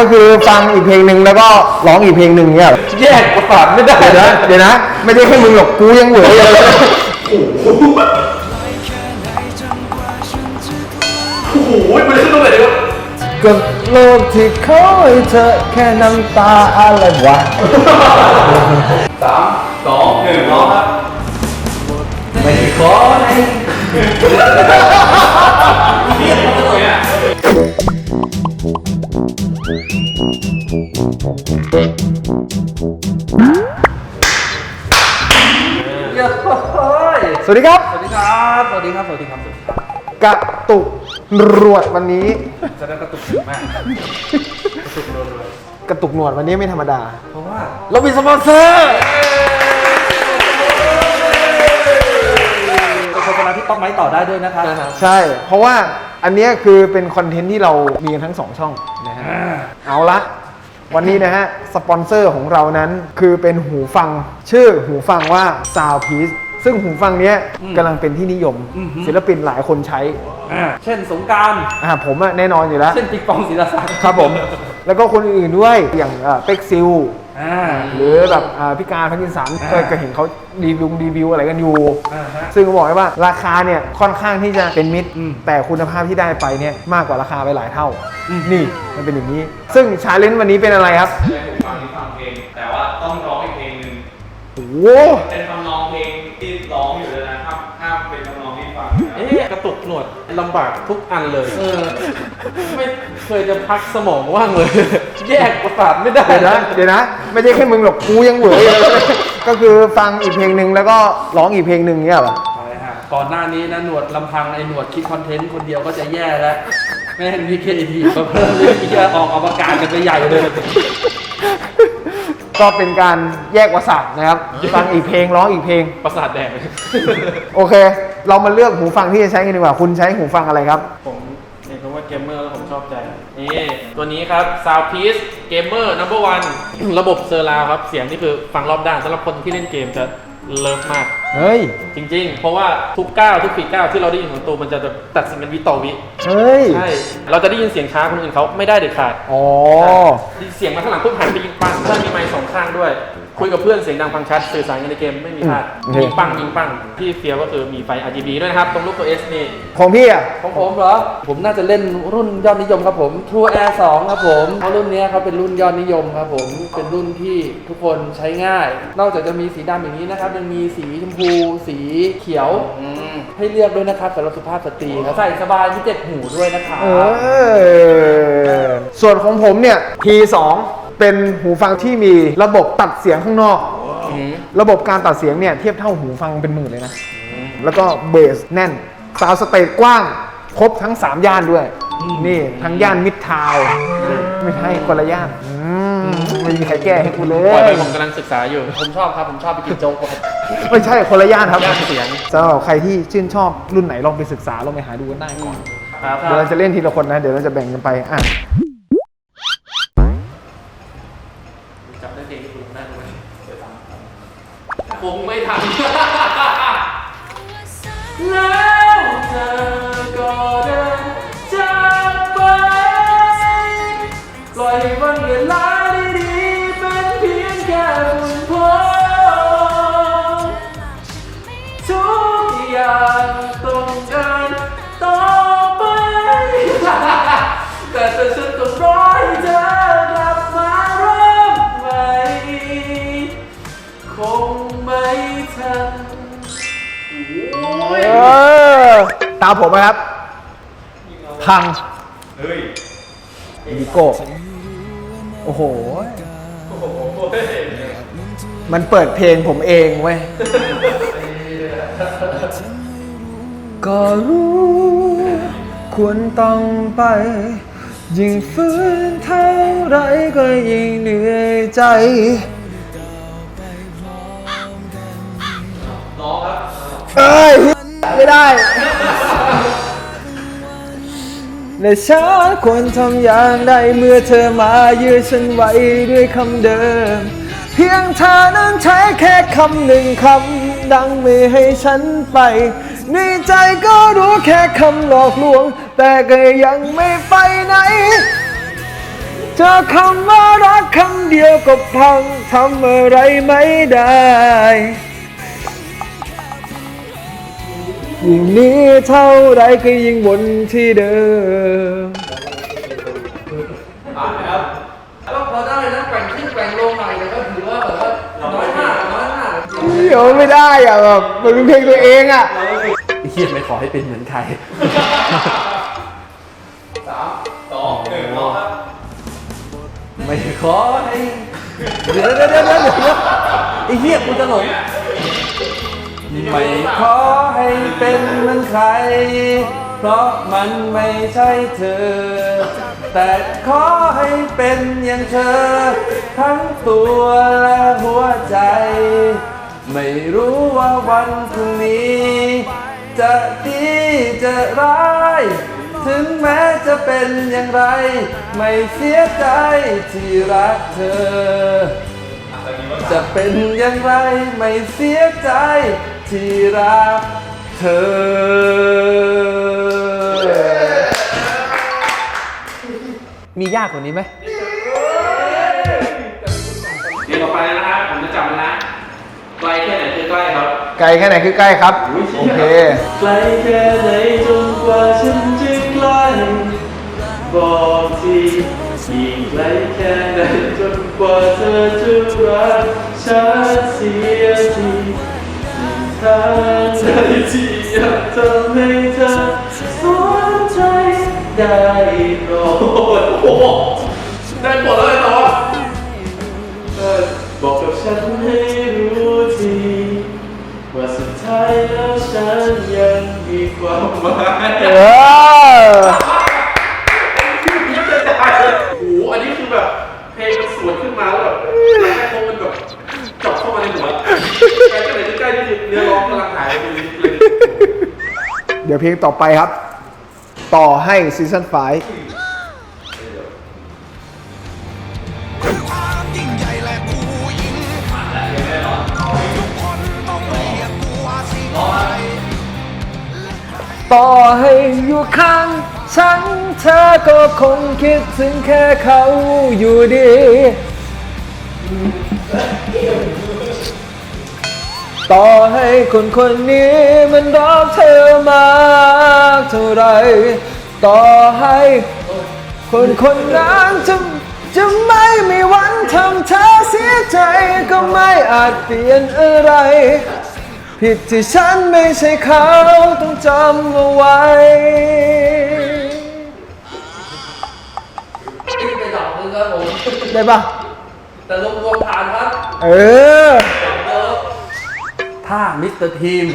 ก็คือฟังอีกเพลงหนึ่งแล้วก็ร้องอีกเพลงหนึ่งเนี่ยเหรอแยกประสาทไม่ได้เดี๋ยวนะเดี๋ยวนะ ไม่ได้แค่มึงหรอกกูยังเหวอเลยโอ้โหมันเล่นตรงไหนดีวะกับโลกที่เขาให้เธอแค่น้ำตาอะไรวะสามสองหนึ่งร้องครับไม่ขอให้ สวัสดีครับ สวัสดีครับ สวัสดีครับ สวัสดีครับ สวัสดีครับ กระตุกรวดวันนี้ จะได้กระตุกถึงมาก กระตุกโดนเลยกระตุกหนวดวันนี้ไม่ธรรมดาเพราะว่าเรามีสปอนเซอร์ เป็นโฆษณาที่ป๊อปไม้ต่อได้ด้วยนะครับใช่ เพราะว่าอันเนี้ยคือเป็นคอนเทนต์ที่เรามีกันทั้งสองช่องนะฮะ เอาละ วันนี้นะฮะ สปอนเซอร์ของเรานั้นคือเป็นหูฟัง ชื่อหูฟังว่า Sound Piece ซึ่งหูฟังเนี้ยอืมกำลังเป็นที่นิยมอือหือศิลปินหลายคนใช้อ่าเช่นสงกรารอ่าผมอะแน่นอนอยู่แล้ว เช่นปิกปองศิลาศักดิ์ครับผม แล้วก็คนอื่นๆด้วยอย่างเป็กซิล อ่า หรือแบบอ่าพี่การพันธินสันอ่าเคยเคยเห็นเขารีวิวรีวิวอะไรกันอยู่ อ่าฮะ ซึ่งก็บอกเลยว่าราคาเนี่ยค่อนข้างที่จะเป็นมิตร อืมแต่คุณภาพที่ได้ไปเนี่ยมากกว่าราคาไปหลายเท่า อืม นี่มันเป็นอย่างนี้ ซึ่งชาเลนจ์วันนี้เป็นอะไรครับใช้หูฟังที่ฟังเพลง แต่ว่าต้องร้องอีกเพลงหนึ่งโอ้โหเป็นทำนองเพลงที่ร้องอยู่เลยนะ ตุกหนวดลำบากทุกอันเลยไม่เคยจะพักสมองว่างเลย แยกประสาทไม่ได้เดี๋ยวนะ เดี๋ยวนะ ไม่ใช่แค่มึงหรอกกูยังเหวอเลย ก็คือฟังอีกเพลงหนึ่งแล้วก็ร้องอีกเพลงหนึ่งเนี่ยเหรอใช่ฮะก่อนหน้านี้นะหนวดลำพังไอ้หนวดคิดคอนเทนต์คนเดียวก็จะแย่แล้ว แม่งมีเคทีมาเพิ่มเลยที่จะออกอวกาศกันไปใหญ่เลย ก็เป็นการแยกประสาทนะครับ ฟังอีกเพลงร้องอีกเพลง ประสาทแดง โอเค เรามาเลือกหูฟังที่จะใช้กันดีกว่า คุณใช้หูฟังอะไรครับ ผมเห็นคำว่าเกมเมอร์แล้วผมชอบใจ นี่ ตัวนี้ครับ Soundpiece Gamer Number One ระบบเซอร์ราวครับ เสียงนี่คือฟังรอบด้านสำหรับคนที่เล่นเกมจะเลิฟมาก เฮ้ย จริง ๆ เพราะว่าทุกก้าวทุกฝีก้าวที่เราได้ยินของตัวมันจะตัดสินเป็นวิต่อวิ เฮ้ย ใช่ เราจะได้ยินเสียงช้าคนอื่นเขาไม่ได้เด็ดขาดอ๋อ เสียงมาข้างหลังปุ๊บหันไปยิงปังถ้ามีไมค์สองข้างด้วย คุยกับเพื่อนเสียงดังฟังชัดสื่อสารกันในเกมไม่มีพลาดโอเคยิงปังยิงปังที่เฟียก็คือมีไฟ RGB ด้วยนะครับ ตรงลูกตัว S นี่ของพี่อะ ของผมเหรอ ผมน่าจะเล่นรุ่นยอดนิยมครับผม True Air 2 ครับผมเพราะรุ่นเนี้ยเขาเป็นรุ่นยอดนิยมครับผม เป็นรุ่นที่ทุกคนใช้ง่าย นอกจากจะมีสีดำอย่างนี้นะครับ ยังมีสีชมพู สีเขียว ให้เลือกด้วยนะครับสำหรับสุภาพสตรีครับใส่สบายที่เจ็ดหูด้วยนะครับ เออ ส่วนของผมเนี่ย T2 เป็นหูฟังที่มีระบบตัดเสียงข้างนอก ระบบการตัดเสียงเนี่ยเทียบเท่าหูฟังเป็นหมื่นเลยนะ แล้วก็เบสแน่นซาวด์สเตจกว้าง ครบทั้ง 3 ย่านด้วย นี่ทั้งย่านมิดทาวน์ไม่ใช่คนละย่านอืมไม่มีใครแก้ให้กูเลปล่อยไปย ผมกำลังศึกษาอยู่ ผมชอบครับ ผมชอบไปกินโจ๊กครับ ไม่ใช่คนละย่านครับย่านเสียง สำหรับใครที่ชื่นชอบรุ่นไหนลองไปศึกษาลองไปหาดูกันได้ก่อน ครับ เดี๋ยวเราจะเล่นทีละคนนะ เดี๋ยวเราจะแบ่งกันไป อะ จับได้เพลงที่คุณได้ไหมเดี๋ยวตามคงไม่ทันแล้วามผมนะครับ พังเฮ้ยดิโก้ โอ้โห มันเปิดเพลงผมเองเว้ย ก็รู้ควรต้องไป ยิ่งฟื้นเท่าไรก็ยิ่งเหนื่อยใจ เอ้ย ไม่ได้ และฉันควรทำอย่างใดเมื่อเธอมายืดฉันไว้ด้วยคำเดิม เพียงเธอนั้นใช้แค่คำหนึ่งคำดังไม่ให้ฉันไป ในใจก็รู้แค่คำหลอกลวง แต่ก็ยังไม่ไปไหนเจอคำว่ารักคำเดียวก็พังทำอะไรไม่ได้ ยิ่งหนี้เท่าไรก็ยิ่งวนที่เดิมผ่านนะครับก็พอได้นะแกว่งขึ้นแกว่งลงหน่อยแต่ก็ถือว่าแบบว่าน้อยมากน้อยมากเดี๋ยวไม่ได้อะแบบมันเป็นเพลงตัวเองอะเฮียไม่ขอให้เป็นเหมือนใครสามสองหนึ่งรอครับไม่ขอให้เดี๋ยวเดี๋ยวเดี๋ยวเดี๋ยวเดี๋ยวไอ้เหี้ยกูจะหลง ไม่ขอให้เป็นเหมือนใคร เพราะมันไม่ใช่เธอ แต่ขอให้เป็นอย่างเธอ ทั้งตัวและหัวใจ ไม่รู้ว่าวันพรุ่งนี้ จะดีจะร้าย ถึงแม้จะเป็นอย่างไร ไม่เสียใจที่รักเธอ จะเป็นอย่างไรไม่เสียใจ ที่รักเธอ มียากกว่านี้ไหม เดี๋ยวต่อไปนะฮะผมจะจับมันนะไกลแค่ไหนคือใกล้ครับไกลแค่ไหนคือใกล้ครับ โอเค ไกลแค่ไหนจนกว่าฉันจะใกล้บอกทียิ่งไกลแค่ไหนจนกว่าเธอจะรักฉันเสียทีทาใจที่อยากทำให้เธอสนใจได้โปรดโอ้โหได้ผลแล้วเลยเหรอเออบอกกับฉันให้รู้ทีว่าสุดท้ายแล้วฉันยังมีความหมาย เออ โอ้โหอันนี้คือแบบเพลงมันสวนขึ้นมาแล้วแบบหลังแค่คงมันแบบจับเข้ามา ในหัวไกลแค่ไหนคือใกล้นี่คือเนื้อร้องกำลังหายไปเลยเดี๋ยวเพลงต่อไปครับ ต่อให้ซีซั่นไฟายต่อให้อยู่ข้างฉันเธอก็คงคิดถึงแค่เขาอยู่ดี ต่อให้คนคนนี้มันรักเธอมากเท่าไร ต่อให้คนคนนั้นจะจะไม่มีวันทำเธอเสียใจก็ไม่อาจเปลี่ยนอะไร ผิดที่ฉันไม่ใช่เขาต้องจำเอาไว้ขึ้นไปดอกนึงครับผม ได้ปะแต่รวมรวมผ่านครับ เออ ถ้ามิสเตอร์ทีม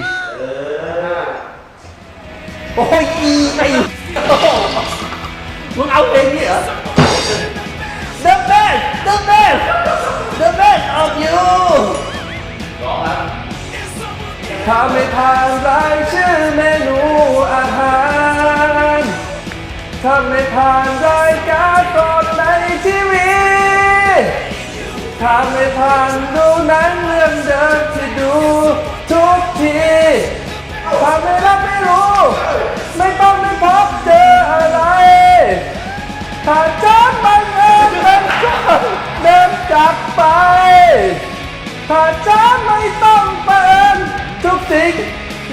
โอ้ยอีไอ้โอ้โหมึงเอาเพลงนี้เหรอ The best The best The best of you ถ้าไม่ผ่านรายชื่อเมนูอาหาร ถ้าไม่ผ่านรายการสดในทีวีถ้าไม่ผ่านดูหนังเรื่องเดิมู่ทุกทีถ้าไม่รับไม่รู้ ไม่ต้องไม่พบเจออะไรถ้าเจอมันเองเป็นคนเดินจากไปถ้าจอไม่ต้องเป็นทุกสิ่ง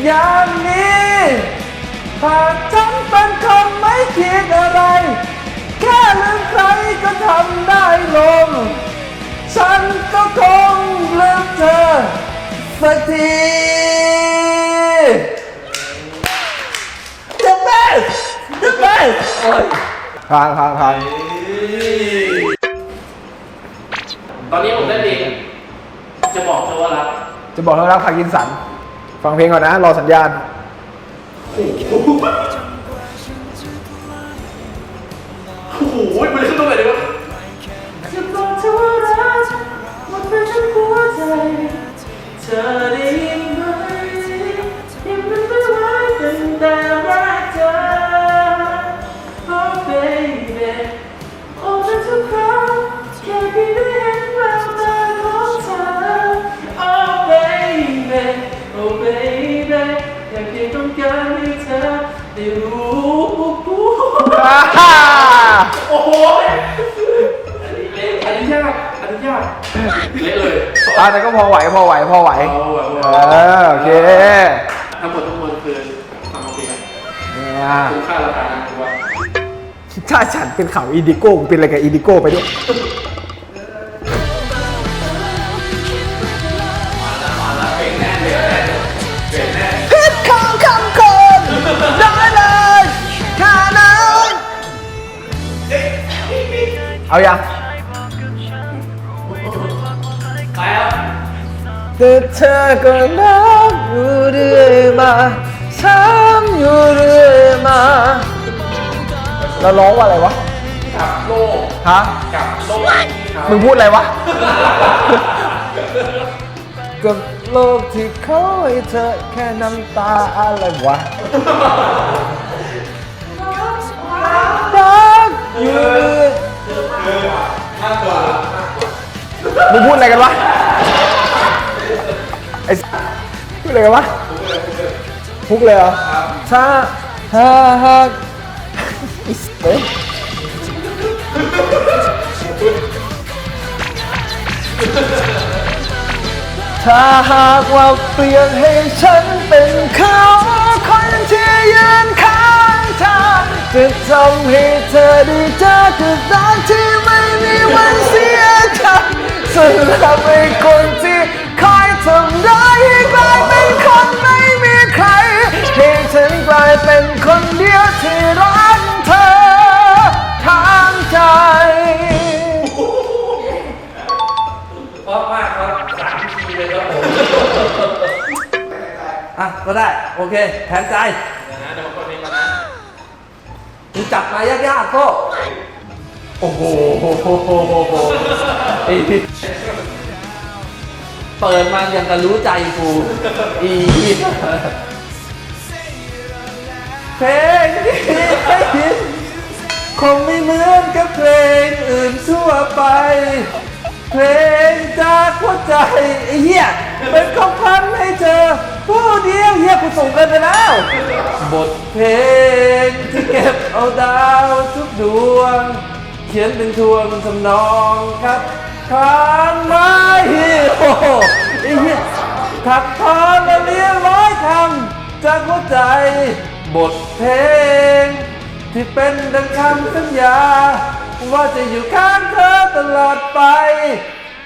อย่างนี้ถ้าฉันเป็นคนไม่คิดอะไร แค่ลืมใครก็ทำได้ลง ฉันก็คงลืมเธอ สักที The best The best โอ้ยผ่านผ่านผ่านตอนนี้ผมได้เพลงจะบอกเธอว่ารักจะบอกแล้วรักพากินสัน ฟังเพลงก่อนนะ รอสัญญาณ อันนี้ยากอันนี้ยากเละเลยอ่าแต่ก็พอไหวพอไหวพอไหว เอาแบอโอเคทั้งหมดทั้งมวลคือทำเอาไปเนี่ยคุ้ค่าราคานะคือว่า ถ้าฉันเป็นเขาอินดิโก้เป็นอะไรกับอินดิโก้ไปด้วย เอายังแต่เธอก็นับอยู่เรื่อยมาช้ำอยู่เรื่อยมาเราร้องว่าอะไรวะกับโลกฮะกับโลกมึงพูดอะไรวะกับโลกที่เขาให้เธอแค่น้ำตาอะไรวะรักอยู่ มึงพูดอะไรกันวะ ไอ้สพูดอะไรกันวะพุกเลยเหรอถ้าถ้าหากอิสเอ้ยถ้าหากว่าเปลี่ยนให้ฉันเป็นเขาคนที่ยืนข้างเธอจะทำให้เธอได้เจอกับรักที่ สำหรับไอ้คนที่คอยทำร้ายให้กลายเป็นคนไม่มีใครให้ฉันกลายเป็นคนเดียวที่รักเธอทางใจ เพราะมากครับสามทีเลยครับผมอะก็ได้ โอเคแทนใจนะเดี๋ยวมาคนเองก่อนนะมึงจับมายากๆก็ โอ้โห เปิดมายังกับรู้ใจกูอีเพลงที่ได้ยินคงไม่เหมือนกับเพลงอื่นทั่วไป เพลงจากหัวใจไอ้เหี้ยเป็นของพันให้เธอผู้เดียวเหี้ยกูส่งกันไปแล้ว บทเพลงที่เก็บเอาดาวทุกดวง เขียนเป็นทวงทำนองครับ ทานไม้โอ้ไอ้เหี้ยขับทานมาเรียร้อยคำจากหัวใจบทเพลง ที่เป็นดังคำสัญญา ว่าจะอยู่ข้างเธอตลอดไป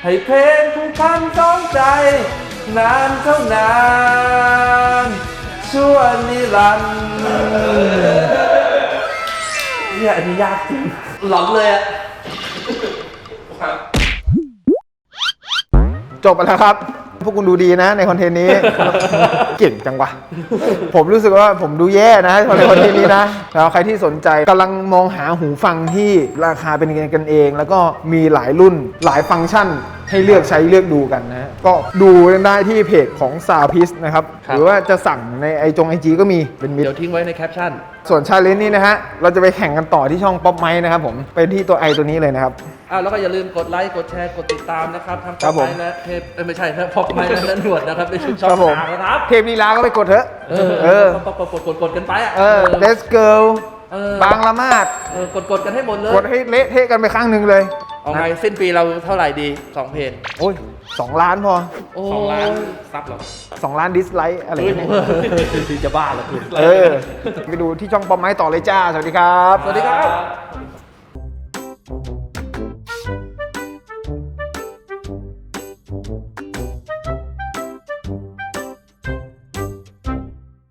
ให้เพลงผู้พันสองใจ นานเท่านาน ชั่วนิรันดร์เนี่ยอันนี้ยากจริงหลอนเลยอะ จบไปแล้วครับ พวกคุณดูดีนะในคอนเทนต์นี้ เก่งจังวะ ผมรู้สึกว่าผมดูแย่นะในคอนเทนต์นี้นะ แล้วใครที่สนใจกำลังมองหาหูฟังที่ราคาเป็นกันเอง แล้วก็มีหลายรุ่นหลายฟังก์ชันให้เลือกใช้เลือกดูกันนะ ก็ดูได้ที่เพจของ s o u n d p i e c e นะครับ หรือว่าจะสั่งในไอจงไอจีก็มีเป็นมิตเดี๋รยวทิ้งไว้ในแคปชั่น ส่วนชาเลนจ์นี้นะฮะ เราจะไปแข่งกันต่อที่ช่องป๊อปไมค์นะครับผมเป็นที่ตัวไอตัวนี้เลยนะครับ อ้าวแล้วก็อย่าลืมกดไลค์กดแชร์กดติดตามนะครับทำครับผมไม้และเทปเอ้ยไม่ใช่นะพอกไม้และหนวดนะครับในชุดช่อครับผมงทางนะครับเทปนี้ลาก็ไปกดเถอะเออเออกดกดกดกดกันไปอะเออ Let's Girl เออบางละมาดเออกดกดกันให้หมดเลยกดให้เละเทะกันไปข้างหนึ่งเลยเอาไงสิ้นปีเราเท่าไหร่ดีสองเพลงโอ้ยสองล้านพอโอ้สองล้านซับเหรอสองล้านดิสไลค์อะไรอย่างเงี้ยจะบ้าเหรอคุณ เออไปดูที่ช่องป๊อปไม้ต่อเลยจ้า สวัสดีครับ สวัสดีครับ